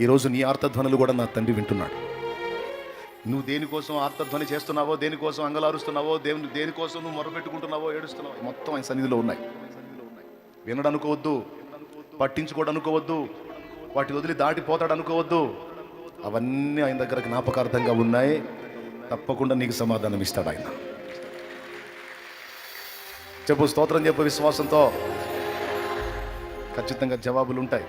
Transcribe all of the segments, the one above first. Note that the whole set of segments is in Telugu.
ఈరోజు నీ ఆర్తధ్వనులు కూడా నా తండ్రి వింటున్నాడు. నువ్వు దేనికోసం ఆర్తధ్వని చేస్తున్నావో దేనికోసం అంగలారుస్తున్నావో దేవుని దేనికోసం నువ్వు మొరపెట్టుకుంటున్నావో ఏడుస్తున్నావో మొత్తం ఆయన సన్నిధిలో ఉన్నాయి. వినడు అనుకోవద్దు పట్టించుకోవడం అనుకోవద్దు వాటి వదిలి దాటిపోతాడు అనుకోవద్దు అవన్నీ ఆయన దగ్గర జ్ఞాపకార్థంగా ఉన్నాయి. తప్పకుండా నీకు సమాధానం ఇస్తాడు ఆయన. చెప్పు స్తోత్రం చెప్పు విశ్వాసంతో. ఖచ్చితంగా జవాబులు ఉంటాయి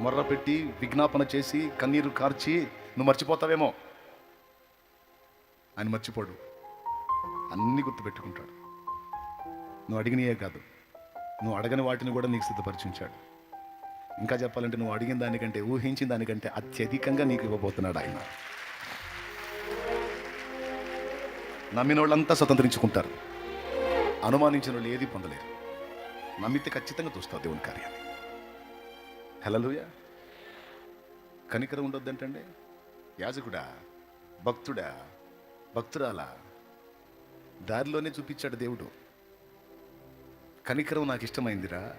మొర్ర పెట్టి విజ్ఞాపన చేసి కన్నీరు కార్చి నువ్వు మర్చిపోతావేమో. ఆయన మర్చిపోడు. అన్నీ గుర్తుపెట్టుకుంటాడు నువ్వు అడిగినయే కాదు. నువ్వు అడగని వాటిని కూడా నీకు సిద్ధపరిచించాడు. ఇంకా చెప్పాలంటే నువ్వు అడిగిన దానికంటే ఊహించిన దానికంటే అత్యధికంగా నీకు ఇవ్వబోతున్నాడు ఆయన. నమ్మిన వాళ్ళంతా స్వతంత్రించుకుంటారు. అనుమానించిన వాళ్ళు ఏది పొందలేరు. నమ్మితే ఖచ్చితంగా చూస్తావు దేవుని కార్యాన్ని. హలలుయ కనికరం ఉండొద్దంటండి. యాజకుడా భక్తుడా భక్తురాలా దారిలోనే చూపించాడు దేవుడు. కనికరం నాకు ఇష్టమైందిరా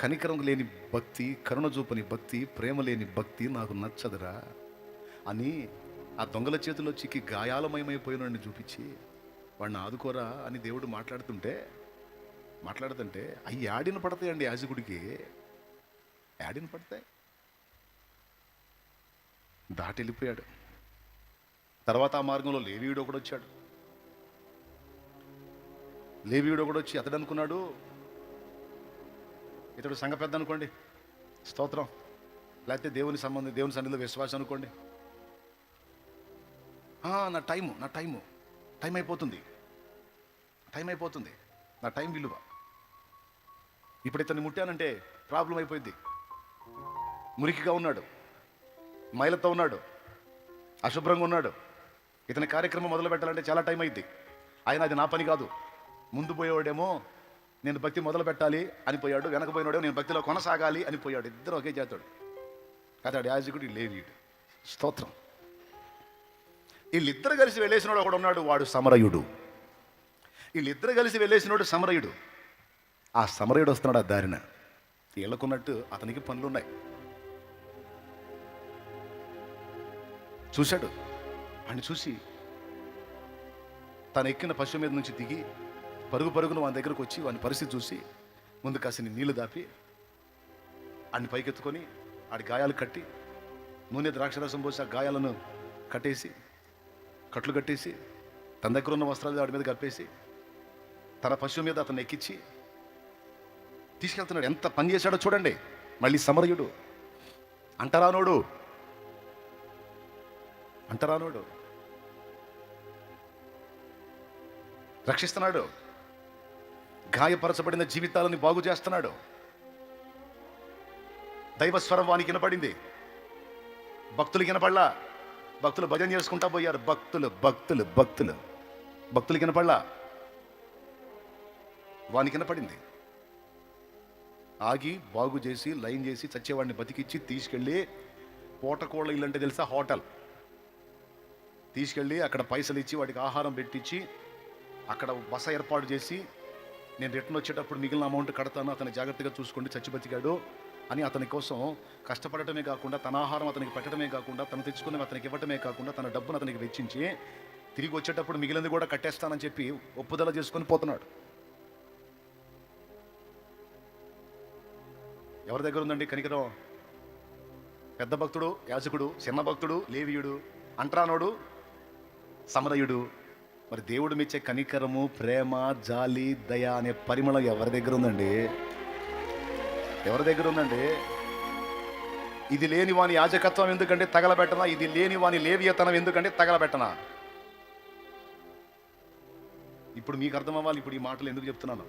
కనికరం లేని భక్తి కరుణ చూపని భక్తి ప్రేమ లేని భక్తి నాకు నచ్చదురా. అని ఆ దొంగల చేతిలో చిక్కి గాయాలమయమైపోయినని చూపించి వాడిని ఆదుకోరా అని దేవుడు మాట్లాడుతుంటే మాట్లాడుతుంటే అవి ఆడిన పడతాయండి యాజకుడికి. యాడిని పడతాయి? దాటి వెళ్ళిపోయాడు తర్వాత ఆ మార్గంలో లేవీయుడు ఒకడు వచ్చాడు లేవీయుడు ఒకడు వచ్చి అతడు అనుకున్నాడు ఇతడు సంఘ పెద్ద అనుకోండి స్తోత్రం. లేకపోతే దేవుని సంబంధం దేవుని సన్నిధిలో విశ్వాసం అనుకోండి. నా టైము నా టైము. టైం అయిపోతుంది. టైం అయిపోతుంది. నా టైం విలువ. ఇప్పుడు ఇతన్ని ముట్టానంటే ప్రాబ్లం అయిపోయింది మురికిగా ఉన్నాడు. మైలతో ఉన్నాడు. అశుభ్రంగా ఉన్నాడు. ఇతని కార్యక్రమం మొదలు పెట్టాలంటే చాలా టైం అయింది ఆయన అది నా పని కాదు. ముందు పోయేవాడేమో నేను భక్తి మొదలు పెట్టాలి అని పోయాడు. వెనకపోయినాడేమో నేను భక్తిలో కొనసాగాలి అని పోయాడు. ఇద్దరు ఒకే చేతాడు అతడు యాజకుడు లేవీడు స్తోత్రం. వీళ్ళిద్దరు కలిసి వెళ్ళేసినోడు ఒకడు ఉన్నాడు వాడు సమరయుడు. వీళ్ళిద్దరు కలిసి వెళ్ళేసినోడు సమరయుడు. ఆ సమరయుడు వస్తున్నాడు ఆ దారిన. వీళ్ళకున్నట్టు అతనికి పనులున్నాయి. చూశాడు. వాడిని చూసి తను ఎక్కిన పశువు మీద నుంచి దిగి పరుగు పరుగును వాని దగ్గరకు వచ్చి వాని పరిస్థితి చూసి ముందు కాసిన నీళ్ళు దాపి ఆడిని పైకెత్తుకొని ఆడి గాయాలు కట్టి నూనె ద్రాక్షరసం పోసి ఆ గాయాలను కట్టేసి కట్లు కట్టేసి తన దగ్గర ఉన్న వస్త్రాలు ఆడి మీద కప్పేసి తన పశువు మీద అతను ఎక్కించి తీసుకెళ్తున్నాడు. ఎంత పని చేశాడో చూడండి. మళ్ళీ సమరయుడు అంటరానోడు అంటరానోడు రక్షిస్తున్నాడు. గాయపరచబడిన జీవితాలను బాగు చేస్తున్నాడు. దైవస్వరం వానికి వినపడింది. భక్తులు వినపడలా. భక్తులు భజన చేసుకుంటా పోయారు. భక్తులు భక్తులు భక్తులు. భక్తులు వినపడలా. వానికి వినపడింది. ఆగి బాగు చేసి లైన్ చేసి చచ్చేవాడిని బతికిచ్చి తీసుకెళ్ళి పూటకోళ్ళ ఇల్లు అంటే తెలుసా? హోటల్. తీసుకెళ్ళి అక్కడ పైసలు ఇచ్చి వాడికి ఆహారం పెట్టించి అక్కడ బస ఏర్పాటు చేసి నేను రిటర్న్ వచ్చేటప్పుడు మిగిలిన అమౌంట్ కడతాను అతను జాగ్రత్తగా చూసుకోండి చచ్చిబతికాడు అని అతని కోసం కష్టపడటమే కాకుండా తన ఆహారం అతనికి పెట్టడమే కాకుండా తను తెచ్చుకున్నవి అతనికి ఇవ్వటమే కాకుండా తన డబ్బును అతనికి వెచ్చించి తిరిగి వచ్చేటప్పుడు మిగిలింది కూడా కట్టేస్తానని చెప్పి ఒప్పుదల చేసుకొని పోతున్నాడు. ఎవరి దగ్గర ఉందండి కనికరం? పెద్ద భక్తుడు యాజకుడు చిన్న భక్తుడు లేవీయుడు అంట్రానోడు సమరయుడు. మరి దేవుడు మెచ్చే కనికరము ప్రేమ జాలి దయ అనే పరిమళం ఎవరి దగ్గర ఉందండి? ఎవరి దగ్గర ఉందండి? ఇది లేని వాని యాజకత్వం ఎందుకంటే తగలబెట్టనా? ఇది లేని వాని లేవియతనం ఎందుకంటే తగలబెట్టనా? ఇప్పుడు మీకు అర్థం అవ్వాలి ఇప్పుడు ఈ మాటలు ఎందుకు చెప్తున్నాను?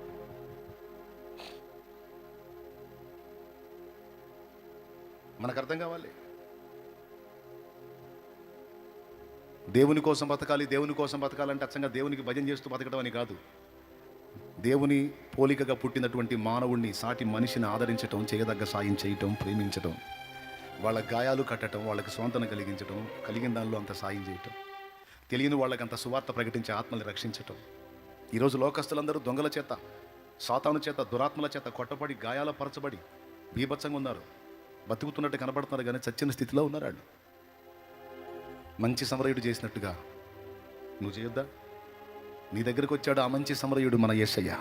మనకు అర్థం కావాలి. దేవుని కోసం బతకాలి దేవుని కోసం బతకాలంటే అచ్చంగా దేవునికి భజన చేస్తూ బతకడం అని కాదు. దేవుని పోలికగా పుట్టినటువంటి మానవుణ్ణి సాటి మనిషిని ఆదరించటం చేయదగ్గ సాయం చేయటం ప్రేమించటం వాళ్ళ గాయాలు కట్టడం వాళ్ళకి స్వంతన కలిగించటం కలిగిన దానిలో అంత సాయం చేయటం తెలియని వాళ్ళకి అంత సువార్త ప్రకటించే ఆత్మల్ని రక్షించటం. ఈరోజు లోకస్తులందరూ దొంగల చేత సాతాను చేత దురాత్మల చేత కొట్టబడి గాయాల పరచబడి బీభత్సంగా ఉన్నారు. బతుకుతున్నట్టు కనబడుతున్నారు కానీ చచ్చిన స్థితిలో ఉన్నారు వాళ్ళు. మంచి సమరయుడు చేసినట్టుగా. నువ్వు చేయొద్దా? నీ దగ్గరకు వచ్చాడు ఆ మంచి సమరయుడు మన యేసయ్య.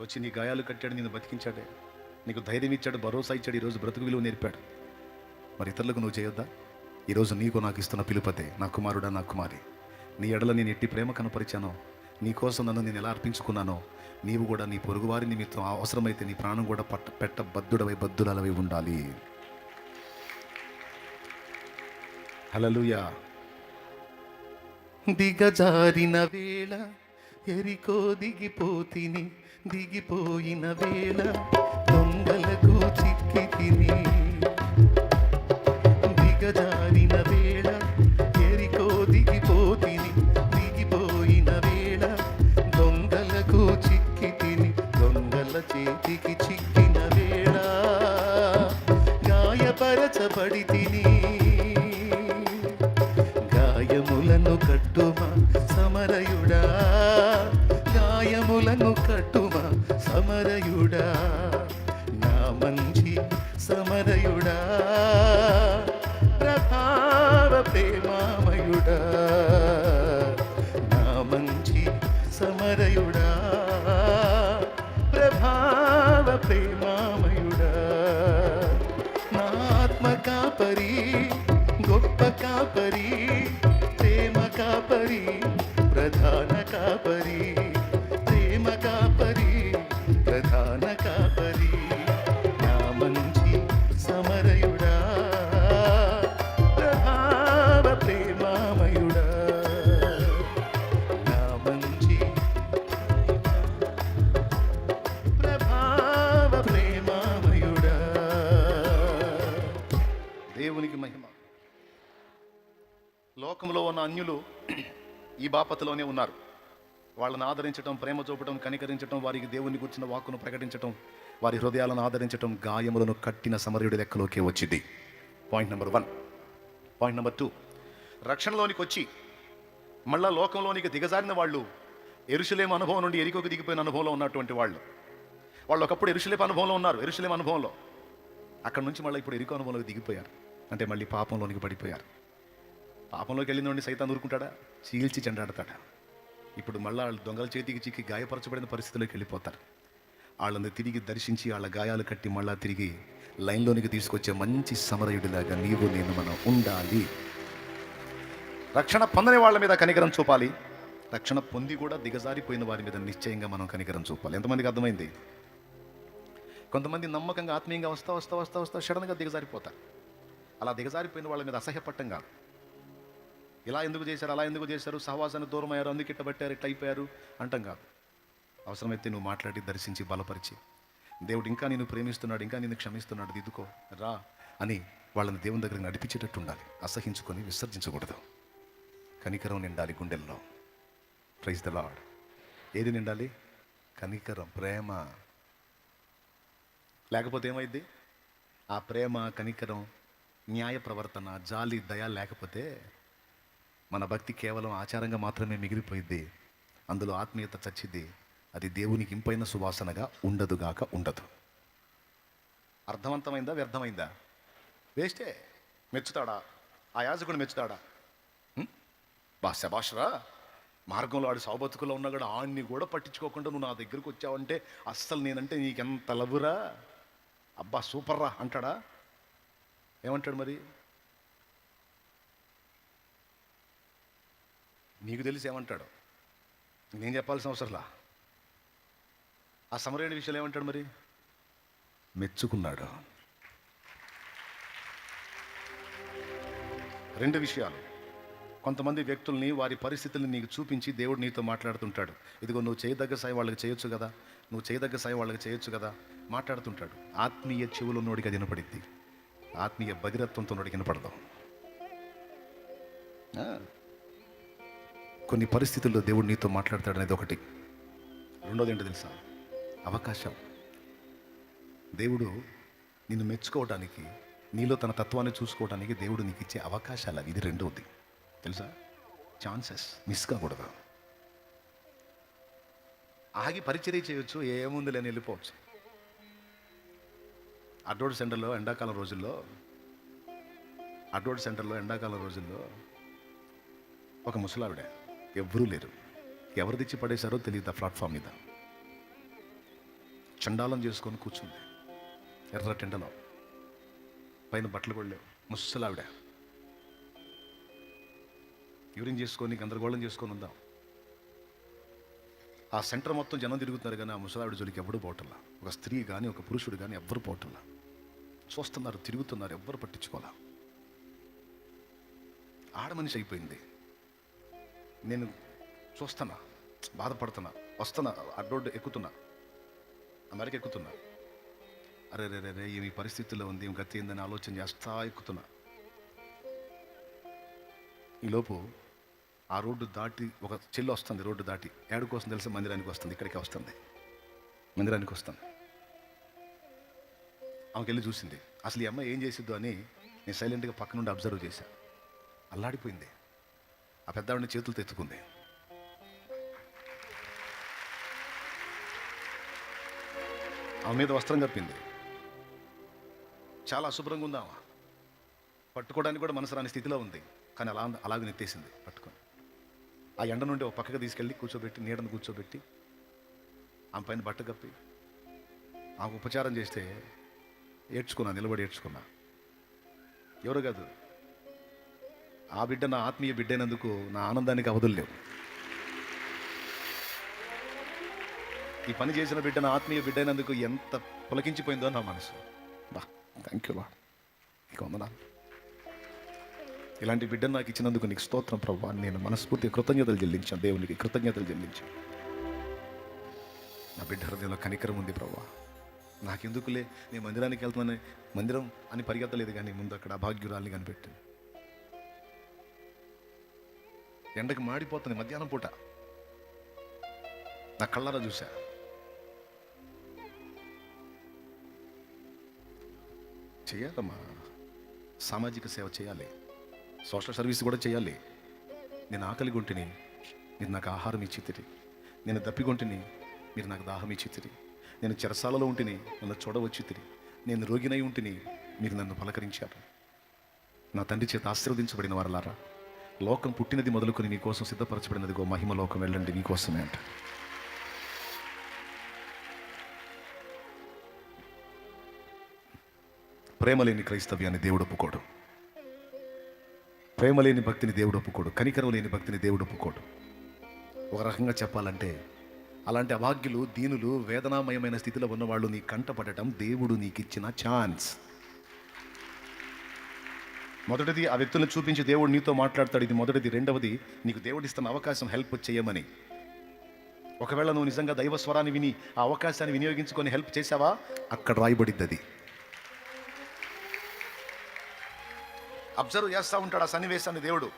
వచ్చి నీ గాయాలు కట్టాడు నేను బతికించాడే. నీకు ధైర్యం ఇచ్చాడు భరోసా ఇచ్చాడు ఈరోజు బ్రతుకు విలువ నేర్పాడు. మరి ఇతరులకు నువ్వు చేయొద్దా? ఈరోజు నీకు నాకు ఇస్తున్న పిలుపతే నా కుమారుడా నా కుమారి నీ ఎడల నేను ఎట్టి ప్రేమ కనపరిచానో నీ కోసం నన్ను నేను ఎలా అర్పించుకున్నానో నీవు కూడా నీ పొరుగువారి నిమిత్తం అవసరమైతే నీ ప్రాణం కూడా పట్ట పెట్ట బద్దుడవై బద్దులవై ఉండాలి. హలలుయా దిగజారిన వేళ ఎరికో దిగిపోతిని దిగిపోయిన వేళ దొంగలకు చిక్కి తిని చేతికి చిక్కిన వేళ గాయపరచబడి తిని గాయములను కట్టుమా సమరయుడా గాయములను కట్టుమా సమరయుడా. నా మంచి సమరయుడా. కాపరి ప్రేమ కాపరి ప్రధాన కాపరి. లోకంలో ఉన్న అన్యులు ఈ బాపతలోనే ఉన్నారు. వాళ్ళని ఆదరించడం ప్రేమ చూపటం కనికరించటం వారికి దేవుని గుర్చిన వాక్కును ప్రకటించటం వారి హృదయాలను ఆదరించటం గాయములను కట్టిన సమరయుడి లెక్కలోకి వచ్చింది. Point number one point number two రక్షణలోనికి వచ్చి మళ్ళా లోకంలోనికి దిగజారిన వాళ్ళు ఎరుసలేం అనుభవం నుండి ఎరికోకి దిగిపోయిన అనుభవంలో ఉన్నటువంటి వాళ్ళు. వాళ్ళు ఒకప్పుడు ఎరుసలేం అనుభవంలో ఉన్నారు ఎరుసలేం అనుభవంలో. అక్కడ నుంచి మళ్ళీ ఇప్పుడు ఎరుకు అనుభవంలోకి దిగిపోయారు. అంటే మళ్ళీ పాపంలోనికి పడిపోయారు. పాపంలోకి వెళ్ళినోడిని సైతాన్ని ఊరుకుంటాడా? చీల్చి చెండాడతాడా? ఇప్పుడు మళ్ళీ వాళ్ళు దొంగల చేతికి చిక్కి గాయపరచబడిన పరిస్థితిలోకి వెళ్ళిపోతారు. వాళ్ళని తిరిగి దర్శించి వాళ్ళ గాయాలు కట్టి మళ్ళా తిరిగి లైన్లోనికి తీసుకొచ్చే మంచి సమరయుడిలాగా నీవు నేను మనం ఉండాలి. రక్షణ పొందని వాళ్ళ మీద కనికరం చూపాలి. రక్షణ పొంది కూడా దిగజారిపోయిన వారి మీద నిశ్చయంగా మనం కనికరం చూపాలి. ఎంతమందికి అర్థమైంది? కొంతమంది నమ్మకంగా ఆత్మీయంగా వస్తా వస్తా వస్తా వస్తా సడన్గా దిగజారిపోతారు. అలా దిగజారిపోయిన వాళ్ళ మీద అసహ్యపట్టం కాదు. ఇలా ఎందుకు చేశారు అలా ఎందుకు చేశారు సహవాసాన్ని దూరం అయ్యారు అందుకు ఇట్ట పెట్టారు ఇట్ట అయిపోయారు అంటాం కాదు. అవసరమైతే నువ్వు మాట్లాడి దర్శించి బలపరిచి. దేవుడు ఇంకా నేను ప్రేమిస్తున్నాడు ఇంకా నేను క్షమిస్తున్నాడు దిద్దుకో రా అని వాళ్ళని దేవుని దగ్గర నడిపించేటట్టు ఉండాలి. అసహించుకొని విసర్జించకూడదు. కనికరం నిండాలి గుండెల్లో. ప్రైజ్ ద లాడ్ ఏది నిండాలి? కనికరం ప్రేమ. లేకపోతే ఏమైంది ఆ ప్రేమ కనికరం న్యాయ ప్రవర్తన జాలి దయ లేకపోతే మన భక్తి కేవలం ఆచారంగా మాత్రమే మిగిలిపోయింది అందులో ఆత్మీయత చచ్చిద్ది. అది దేవునికి ఇంపైన సువాసనగా ఉండదుగాక ఉండదు. అర్థవంతమైందా వ్యర్థమైందా? వేస్టే. మెచ్చుతాడా? ఆ యాజకుడు మెచ్చుతాడా? బా శబాష్రా మార్గంలో ఆడు సౌబతుకులో ఉన్నా కూడా ఆడిని కూడా పట్టించుకోకుండా నువ్వు నా దగ్గరకు వచ్చావంటే అస్సలు నేనంటే నీకెంత లవురా అబ్బా సూపర్ రా అంటాడా? ఏమంటాడు మరి? నీకు తెలిసి ఏమంటాడు? నేను చెప్పాల్సిన అవసరంలా? ఆ సమరైన విషయాలు ఏమంటాడు మరి? మెచ్చుకున్నాడు. రెండు విషయాలు. కొంతమంది వ్యక్తుల్ని వారి పరిస్థితుల్ని నీకు చూపించి దేవుడు నీతో మాట్లాడుతుంటాడు. ఇదిగో నువ్వు చేయదగ్గ సాయి వాళ్ళకి చేయొచ్చు కదా? నువ్వు చేయదగ్గ సాయి వాళ్ళకి చేయొచ్చు కదా? మాట్లాడుతుంటాడు. ఆత్మీయ చెవులు నోడికి అది వినపడిద్ది ఆత్మీయ భగీరత్వంతో నోడికి వినపడదాం. కొన్ని పరిస్థితుల్లో దేవుడు నీతో మాట్లాడతాడు అనేది ఒకటి. రెండోది ఏంటో తెలుసా? అవకాశం. దేవుడు నిన్ను మెచ్చుకోవడానికి నీలో తన తత్వాన్ని చూసుకోవడానికి దేవుడు నీకు ఇచ్చే అవకాశాలు అవి. ఇది రెండోది. తెలుసా? ఛాన్సెస్. మిస్ కాకూడదు. ఆగి పరిచర్య చేయొచ్చు ఏముంది లేని వెళ్ళిపోవచ్చు. అడ్రోడ్ సెంటర్లో ఎండాకాలం రోజుల్లో అడ్రోడ్ సెంటర్లో ఎండాకాలం రోజుల్లో ఒక ముసలావిడ ఎవ్వరూ లేరు. ఎవరు తెచ్చి పడేశారో తెలియదు ఆ ప్లాట్ఫామ్ మీద. చండాలం చేసుకొని కూర్చుంది. ఎర్ర టెండలో. పైన బట్టలు కూడా లేవు. ముసలావిడ. యూరిన్ చేసుకొని గందరగోళం చేసుకొని ఉందాం. ఆ సెంటర్ మొత్తం జనం తిరుగుతున్నారు కానీ ఆ ముసలావిడ జోలికి ఎవరు పోవటంలా. ఒక స్త్రీ కానీ ఒక పురుషుడు కానీ ఎవ్వరు పోవటంలా. చూస్తున్నారు తిరుగుతున్నారు ఎవ్వరు పట్టించుకోవాలా. ఆడ మనిషి అయిపోయింది. నేను చూస్తున్నా బాధపడుతున్నా వస్తున్నా అడ్డోడ్డు ఎక్కుతున్నా అమెరికా ఎక్కుతున్నా. అరే రే రే రే పరిస్థితుల్లో ఉంది ఏం గతి ఏందని ఆలోచన చేస్తా ఎక్కుతున్నా. ఈలోపు ఆ రోడ్డు దాటి ఒక చెల్లు వస్తుంది రోడ్డు దాటి. ఏడు కోసం తెలిసి? మందిరానికి వస్తుంది ఇక్కడికి వస్తుంది. మందిరానికి వస్తుంది. ఆమెకి వెళ్ళి చూసింది. అసలు ఈ అమ్మాయి ఏం చేసిద్దు అని నేను సైలెంట్గా పక్క నుండి అబ్జర్వ్ చేశాను అల్లాడిపోయింది. ఆ పెద్దవాడిని చేతులు తెచ్చుకుంది. ఆమె మీద వస్త్రం కప్పింది చాలా అశుభ్రంగా ఉంది ఆమె పట్టుకోవడానికి కూడా మనసు రాని స్థితిలో ఉంది. కానీ అలా అలాగే నెత్తేసింది పట్టుకొని. ఆ ఎండ నుండి ఒక పక్కకు తీసుకెళ్ళి కూర్చోబెట్టి నీడను కూర్చోబెట్టి ఆమె పైన బట్ట కప్పి ఆమెకు ఉపచారం చేస్తే ఏడ్చుకున్నా నిలబడి ఏడ్చుకున్నా. ఎవరు కాదు? ఆ బిడ్డ నా ఆత్మీయ బిడ్డైనందుకు నా ఆనందానికి అవధులు లేవు. ఈ పని చేసిన బిడ్డ నా ఆత్మీయ బిడ్డైనందుకు ఎంత పులకించిపోయిందో నా మనసు. బా థ్యాంక్ యూ బా నీకు వందనాలు. ఇలాంటి బిడ్డను నాకు ఇచ్చినందుకు నీకు స్తోత్రం ప్రభా. నేను మనస్ఫూర్తిగా కృతజ్ఞతలు చెల్లించాను దేవునికి కృతజ్ఞతలు చెల్లించాను నా బిడ్డ హృదయంలో కనికరం ఉంది ప్రభా. నాకెందుకులే? నేను మందిరానికి వెళ్తున్నాను మందిరం అని పరిగెత్తలేదు కానీ ముందు అక్కడ అభాగ్యురాల్ని కనిపెట్టింది ఎండకి మాడిపోతుంది మధ్యాహ్నం పూట. నా కళ్ళారా చూసా చేయాలమ్మా. సామాజిక సేవ చేయాలి. సోషల్ సర్వీస్ కూడా చేయాలి. నేను ఆకలి గుంటిని మీరు నాకు ఆహారం ఇచ్చితిరి. నేను దప్పిగొంటిని మీరు నాకు దాహం ఇచ్చితిరి. నేను చెరసాలలో ఉంటిని నన్ను చూడవచ్చితిరి. నేను రోగినై ఉంటిని మీరు నన్ను పలకరించారు. నా తండ్రి చేత ఆశీర్వదించబడిన వారలారా. లోకం పుట్టినది మొదలుకొని నీకోసం సిద్ధపరచబడినది గో మహిమ లోకం వెళ్ళండి నీకోసమే అంట. ప్రేమలేని క్రైస్తవ్యాన్ని దేవుడు ఒప్పుకోడు. ప్రేమలేని భక్తిని దేవుడు ఒప్పుకోడు. కనికరం లేని భక్తిని దేవుడు ఒప్పుకోడు. ఒక రకంగా చెప్పాలంటే అలాంటి అభాగ్యులు దీనులు వేదనామయమైన స్థితిలో ఉన్నవాళ్ళు నీ కంటపడటం దేవుడు నీకు ఇచ్చిన ఛాన్స్. మొదటిది ఆ వ్యక్తులను చూపించి దేవుడు నీతో మాట్లాడతాడు. ఇది మొదటిది. రెండవది నీకు దేవుడు ఇస్తున్న అవకాశం హెల్ప్ చేయమని. ఒకవేళ నువ్వు నిజంగా దైవ స్వరాన్ని విని ఆ అవకాశాన్ని వినియోగించుకొని హెల్ప్ చేసావా అక్కడ రాయబడిద్ది అది అబ్జర్వ్ చేస్తూ ఉంటాడు ఆ సన్నివేశాన్ని దేవుడు.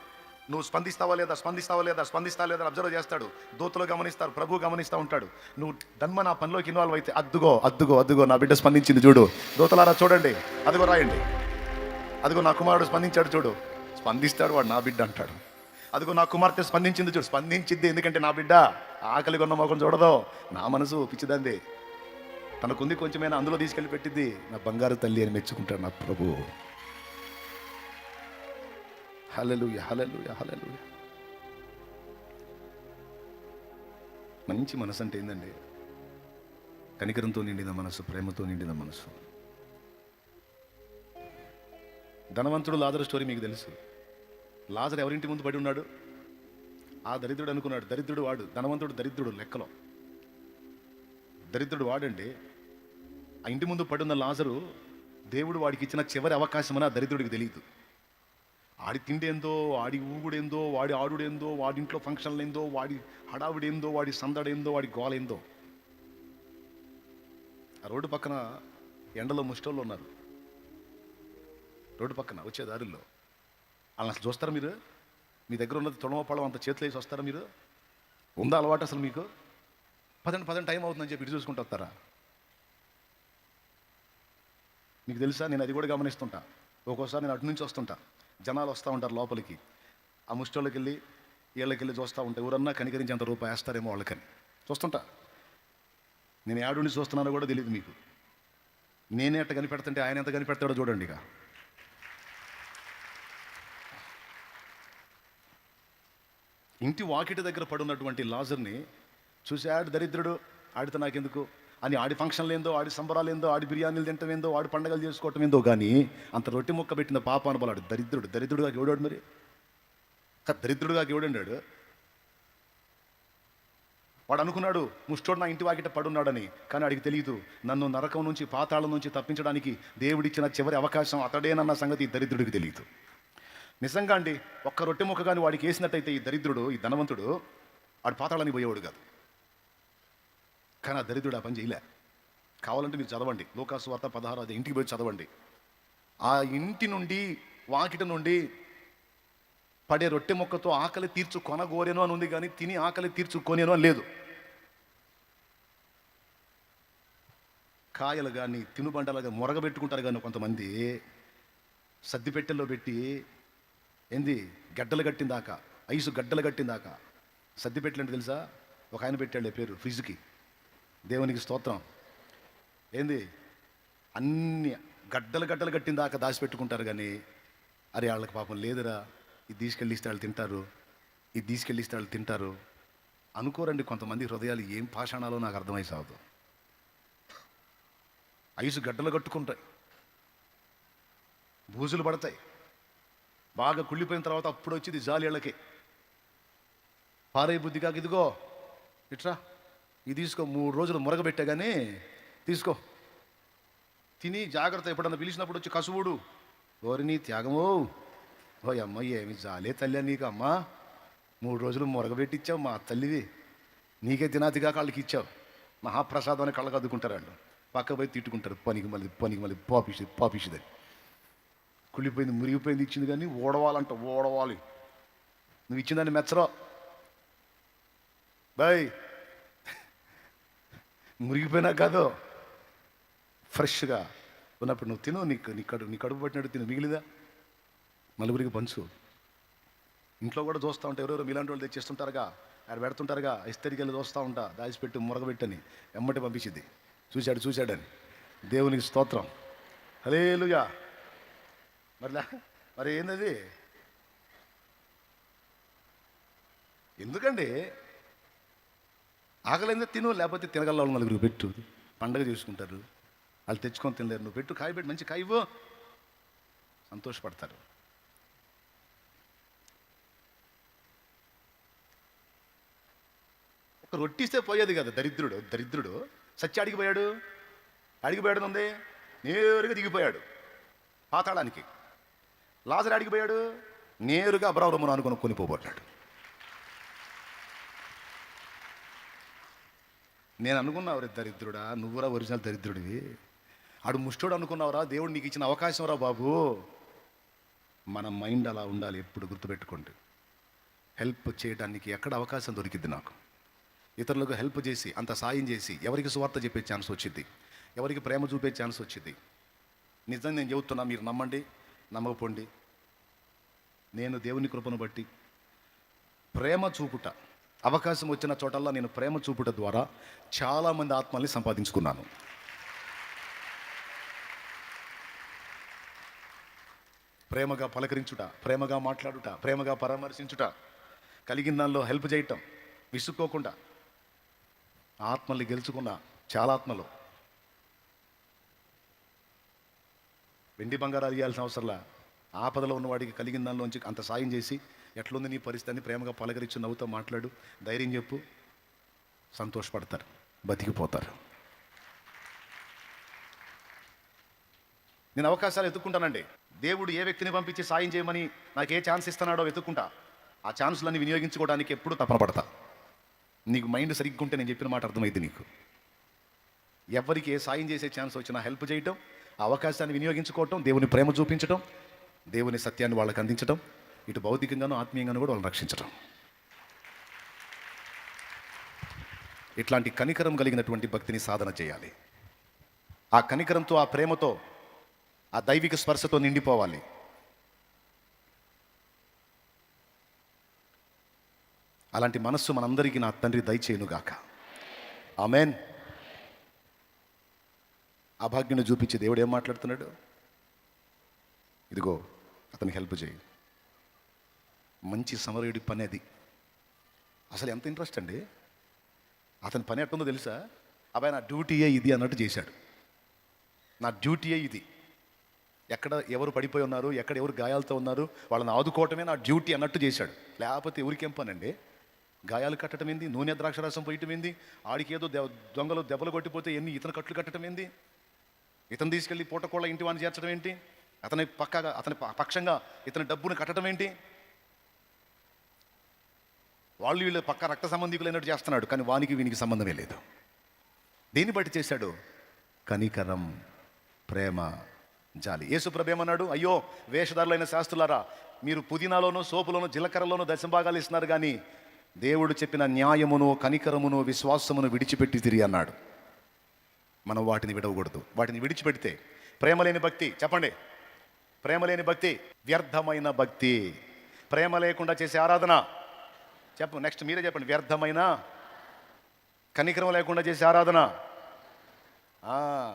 నువ్వు స్పందిస్తావా లేదా? స్పందిస్తావా లేదా? స్పందిస్తా లేదా అబ్జర్వ్ చేస్తాడు. దూతలు గమనిస్తారు ప్రభు గమనిస్తూ ఉంటాడు. నువ్వు ధన్మ నా పనిలోకి ఇన్వాల్వ్ అయితే అద్దుగో అద్దుగో అద్దుగో నా బిడ్డ స్పందించింది చూడు. దూతలారా చూడండి. అదిగో రాయండి. అదిగో నా కుమారుడు స్పందించాడు చూడు. స్పందిస్తాడు వాడు నా బిడ్డ అంటాడు. అదిగో నా కుమార్తె స్పందించింది చూడు. స్పందించింది ఎందుకంటే నా బిడ్డ. ఆకలి కొన్న మొఖం చూడదు. నా మనసు పిచ్చిదంది. తనకుంది కొంచెమైనా అందులో తీసుకెళ్ళి పెట్టింది నా బంగారు తల్లి అని మెచ్చుకుంటాడు నా ప్రభు. హలలుయ హలలుయ హలలుయ మంచి మనసు అంటే ఏందండి? కనికరంతో నిండిన మనసు ప్రేమతో నిండిన మనసు. ధనవంతుడు లాజర్ స్టోరీ మీకు తెలుసు. లాజర్ ఎవరింటి ముందు పడి ఉన్నాడు? ఆ దరిద్రుడు అనుకున్నాడు. దరిద్రుడు వాడు ధనవంతుడు దరిద్రుడు లెక్కలో. దరిద్రుడు వాడండి ఆ ఇంటి ముందు పడున్న లాజరు దేవుడు వాడికి ఇచ్చిన చివరి అవకాశం అని ఆ దరిద్రుడికి తెలియదు. ఆడి తిండి ఏందో వాడి ఊగుడేందో వాడి ఆడుడేందో వాడి ఇంట్లో ఫంక్షన్లు ఏందో వాడి హడావిడేందో వాడి సందడేందో వాడి గోలేందో. ఆ రోడ్డు పక్కన ఎండలో ముష్టోళ్ళు ఉన్నారు. రోడ్డు పక్కన వచ్చే దారిలో. వాళ్ళని అసలు చూస్తారా మీరు? మీ దగ్గర ఉన్నది తొడమపళ్ళం అంత చేతులు వేసి వస్తారా మీరు? ఉందా అలవాటు అసలు మీకు? పదండి పదండి టైం అవుతుందని చెప్పి ఇటు చూసుకుంటూ వస్తారా? మీకు తెలుసా నేను అది కూడా గమనిస్తుంటా. ఒక్కోసారి నేను అటు నుంచి వస్తుంటా. జనాలు వస్తూ ఉంటారు లోపలికి. ఆ ముష్టోళ్ళకి వెళ్ళి వీళ్ళకి వెళ్ళి చూస్తూ ఉంటా ఎవరన్నా కనికరించి అంత రూపాయి వేస్తారేమో వాళ్ళకని. చూస్తుంటా. నేను ఏడుండి చూస్తున్నానో కూడా తెలియదు మీకు. నేనే అట్ట కనిపెడుతుంటే ఆయన ఎంత కనిపెడతాడో చూడండి ఇక. ఇంటి వాకిటి దగ్గర పడున్నటువంటి లాజర్ని చూశాడు దరిద్రుడు ఆడితే నాకెందుకు? అని ఆడి ఫంక్షన్లు ఏందో ఆడి సంబరాలు ఏందో ఆడి బిర్యానీలు తింటం ఏందో ఆడి పండగలు చేసుకోవటం ఏందో కానీ అంత రొట్టె ముక్క పెట్టిన పాప అనుబలాడు దరిద్రుడు దరిద్రుడుగా ఎవడాడు మరి? దరిద్రుడుగా ఎవడండాడు? వాడు అనుకున్నాడు ముష్టోడు నా ఇంటి వాకిట పడున్నాడని కానీ వాడికి తెలియదు నన్ను నరకం నుంచి పాతాళం నుంచి తప్పించడానికి దేవుడిచ్చిన చివరి అవకాశం అతడేనన్న సంగతి దరిద్రుడికి తెలియదు నిజంగా అండి ఒక్క రొట్టె ముక్క కానీ వాడికి వేసినట్టయితే ఈ దరిద్రుడు ఈ ధనవంతుడు వాడు పాతాళానికి పోయేవాడు కాదు. కానీ ఆ దరిద్రుడు ఆ పని చేయలే. కావాలంటే మీరు చదవండి. లోకాసు వార్త పదహారు అది ఇంటికి పోయి చదవండి. ఆ ఇంటి నుండి వాకిట నుండి పడే రొట్టె మొక్కతో ఆకలి తీర్చు కొనగోరేను అని ఉంది కానీ తిని ఆకలి తీర్చుకోనేను అని లేదు. కాయలు కానీ తినుబండలుగా మొరగబెట్టుకుంటారు కానీ కొంతమంది సద్దిపెట్టెల్లో పెట్టి ఏంది? గడ్డలు కట్టిందాక? ఐసు గడ్డలు కట్టిందాక? సద్దిపెట్టెలు అంటే తెలుసా? ఒక ఆయన పెట్టాడు పేరు ఫ్రిడ్జ్కి దేవునికి స్తోత్రం. ఏంది? అన్ని గడ్డలు గడ్డలు కట్టిందాక దాచిపెట్టుకుంటారు కానీ అరే వాళ్ళకి పాపం లేదురా ఇది తీసుకెళ్ళి ఇస్తే వాళ్ళు తింటారు ఇది తీసుకెళ్ళి ఇస్తే వాళ్ళు తింటారు. అనుకోరండి కొంతమంది హృదయాలు ఏం పాషాణాలో నాకు అర్థమై సాగుదు ఐసు గడ్డలు కట్టుకుంటాయి. బూజులు పడతాయి. బాగా కుళ్ళిపోయిన తర్వాత అప్పుడు వచ్చింది జాలీళ్ళకి పారే బుద్ధి కాక ఇదిగో ఇట్రా ఇది తీసుకో మూడు రోజులు మురగబెట్టా కానీ తీసుకో. తిని జాగ్రత్త ఎప్పుడన్నా పిలిచినప్పుడు వచ్చి కసువుడు ఓరిని త్యాగమో ఓ అమ్మ ఏమి జాలే తల్లి నీకు అమ్మ మూడు రోజులు మురగబెట్టిచ్చావు మా తల్లివి. నీకే తినాతిగా కాళ్ళకి ఇచ్చావు. మహాప్రసాదం అని కళ్ళకు అద్దుకుంటారు వాళ్ళు. పక్క పోయి తిట్టుకుంటారు. పనికి మళ్ళీ పనికి మళ్ళీ పాపిషి పాపిషిదని కుళ్ళిపోయింది మురిగిపోయింది ఇచ్చింది కానీ ఓడవాలంట ఓడవాలి. నువ్వు ఇచ్చిందని మెచ్చరా? బాయ్. మురిగిపోయినా కాదు ఫ్రెష్గా. ఉన్నప్పుడు నువ్వు తిను నీకు నీ కడుపు నీ కడుపు పట్టినట్టు తిను. మిగిలిదా? నలుగురికి పంచు ఇంట్లో కూడా చూస్తూ ఉంటా ఎవరెవరు మీలాంటి వాళ్ళు తెచ్చిస్తుంటారుగా. ఆడ పెడుతుంటారుగా ఇస్తరికి వెళ్ళి చూస్తూ ఉంటా దాచిపెట్టి మురగబెట్టని. ఎమ్మటి పంపించింది. చూశాడు చూశాడని. దేవునికి స్తోత్రం. హలేలుగా మరిలా మరి ఏందది? ఎందుకండి? ఆకలిందే తిను లేకపోతే తినగల వాళ్ళు నలుగురు పెట్టు. పండగ చేసుకుంటారు. వాళ్ళు తెచ్చుకొని తినలేరు. నువ్వు పెట్టు కాయ పెట్టి మంచి కాయవు సంతోషపడతారు. ఒక రొట్టిస్తే పోయేది కదా దరిద్రుడు. దరిద్రుడు. సత్య అడిగిపోయాడు అడిగిపోయాడు ఉంది? నేరుగా దిగిపోయాడు. పాతాళానికి. లాజర్ అడిగిపోయాడు నేరుగా అబ్రాహ్మను అనుకుని కొనిపోబడ్డాడు. నేను అనుకున్నావు రే దరిద్రుడా నువ్వురా ఒరిజినల్ దరిద్రుడివి. ఆడు ముష్టోడు అనుకున్నావురా దేవుడు నీకు ఇచ్చిన అవకాశం రా బాబు. మన మైండ్ అలా ఉండాలి ఎప్పుడు గుర్తుపెట్టుకోండి. హెల్ప్ చేయడానికి ఎక్కడ అవకాశం దొరికింది నాకు? ఇతరులకు హెల్ప్ చేసి అంత సాయం చేసి ఎవరికి సువార్త చెప్పే ఛాన్స్ వచ్చింది ఎవరికి ప్రేమ చూపే ఛాన్స్ వచ్చింది నిజంగా నేను చెబుతున్నా మీరు నమ్మండి. నమ్మకపోండి. నేను దేవుని కృపను బట్టి ప్రేమ చూపుట అవకాశం వచ్చిన చోటల్లా నేను ప్రేమ చూపుట ద్వారా చాలామంది ఆత్మల్ని సంపాదించుకున్నాను. ప్రేమగా పలకరించుట ప్రేమగా మాట్లాడుట ప్రేమగా పరామర్శించుట కలిగిన దానిలో హెల్ప్ చేయటం విసుక్కోకుండా ఆత్మల్ని గెలుచుకున్న చాలా ఆత్మలు వెండి బంగారాలు ఇవ్వాల్సిన అవసరంలా? ఆపదలో ఉన్నవాడికి కలిగిన దానిలోంచి అంత సాయం చేసి ఎట్లుంది నీ పరిస్థితి అని ప్రేమగా పలకరించి నవ్వుతో మాట్లాడు. ధైర్యం చెప్పు. సంతోషపడతారు. బతికిపోతారు. నేను అవకాశాలు వెతుక్కుంటానండి దేవుడు ఏ వ్యక్తిని పంపించి సాయం చేయమని నాకు ఏ ఛాన్స్ ఇస్తున్నాడో వెతుక్కుంటా. ఆ ఛాన్సులన్నీ వినియోగించుకోవడానికి ఎప్పుడు తపన నీకు మైండ్ సరిగ్గా ఉంటే నేను చెప్పిన మాట అర్థమైంది నీకు. ఎవరికి ఏ సాయం చేసే ఛాన్స్ వచ్చినా హెల్ప్ చేయటం అవకాశాన్ని వినియోగించుకోవటం దేవుని ప్రేమ చూపించటం దేవుని సత్యాన్ని వాళ్ళకి అందించటం ఇటు భౌతికంగాను ఆత్మీయంగాను కూడా వాళ్ళని రక్షించటం. ఇట్లాంటి కనికరం కలిగినటువంటి భక్తిని సాధన చేయాలి. ఆ కనికరంతో ఆ ప్రేమతో ఆ దైవిక స్పర్శతో నిండిపోవాలి. అలాంటి మనస్సు మనందరికీ నా తండ్రి దయచేయునుగాక. ఆమెన్. అభాగ్యుని చూపించి దేవుడు ఏం మాట్లాడుతున్నాడు? ఇదిగో అతనికి హెల్ప్ చేయి. మంచి సమరయుడి పని అది. అసలు ఎంత ఇంట్రెస్ట్ అండి? అతని పని ఎట్టుందో తెలుసా? అబ్బాయి నా డ్యూటీయే ఇది అన్నట్టు చేశాడు. నా డ్యూటీయే ఇది. ఎక్కడ ఎవరు పడిపోయి ఉన్నారు ఎక్కడ ఎవరు గాయాలతో ఉన్నారు వాళ్ళని ఆదుకోవటమే నా డ్యూటీ అన్నట్టు చేశాడు. లేకపోతే ఎవరికేం పని అండి గాయాలు కట్టడం ఏంది? నూనె ద్రాక్షరసం పోయటం ఏంది? ఆడికి ఏదో దె- దొంగలు దెబ్బలు కొట్టిపోతే ఎన్ని ఇతను కట్లు కట్టడం ఏంది? ఇతను తీసుకెళ్ళి పూటకోళ్ళ ఇంటి వాడిని చేర్చడం ఏంటి? అతని పక్కగా అతని పక్షంగా ఇతని డబ్బును కట్టడం ఏంటి? వాళ్ళు వీళ్ళు పక్క రక్త సంబంధికులైనట్టు చేస్తున్నాడు కానీ వానికి వీనికి సంబంధమే లేదు. దీన్ని బట్టి చేశాడు కనికరం ప్రేమ జాలి. యేసుప్రభు ఏమన్నాడు? అయ్యో వేషధారులైన శాస్త్రులారా మీరు పుదీనాలోనూ సోపులోనూ జీలకర్రలోనూ దశభాగాలు ఇస్తున్నారు కానీ దేవుడు చెప్పిన న్యాయమును కనికరమును విశ్వాసమును విడిచిపెట్టి తిరిగి అన్నాడు. మనం వాటిని విడవకూడదు. వాటిని విడిచిపెడితే ప్రేమ లేని భక్తి. చెప్పండి. ప్రేమ లేని భక్తి వ్యర్థమైన భక్తి. ప్రేమ లేకుండా చేసే ఆరాధన. చెప్పు నెక్స్ట్ మీరే చెప్పండి. వ్యర్థమైన కనికరం లేకుండా చేసే ఆరాధన. ఆ,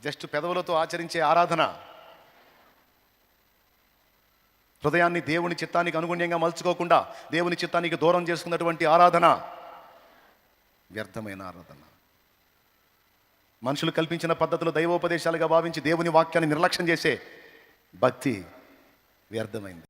జస్ట్ పెదవులతో ఆచరించే ఆరాధన. హృదయాన్ని దేవుని చిత్తానికి అనుగుణ్యంగా మలుచుకోకుండా దేవుని చిత్తానికి దూరం చేసుకున్నటువంటి ఆరాధన. వ్యర్థమైన ఆరాధన. మనుషులు కల్పించిన పద్ధతులు దైవోపదేశాలుగా భావించి దేవుని వాక్యాన్ని నిర్లక్ష్యం చేసే భక్తి వ్యర్థమైంది.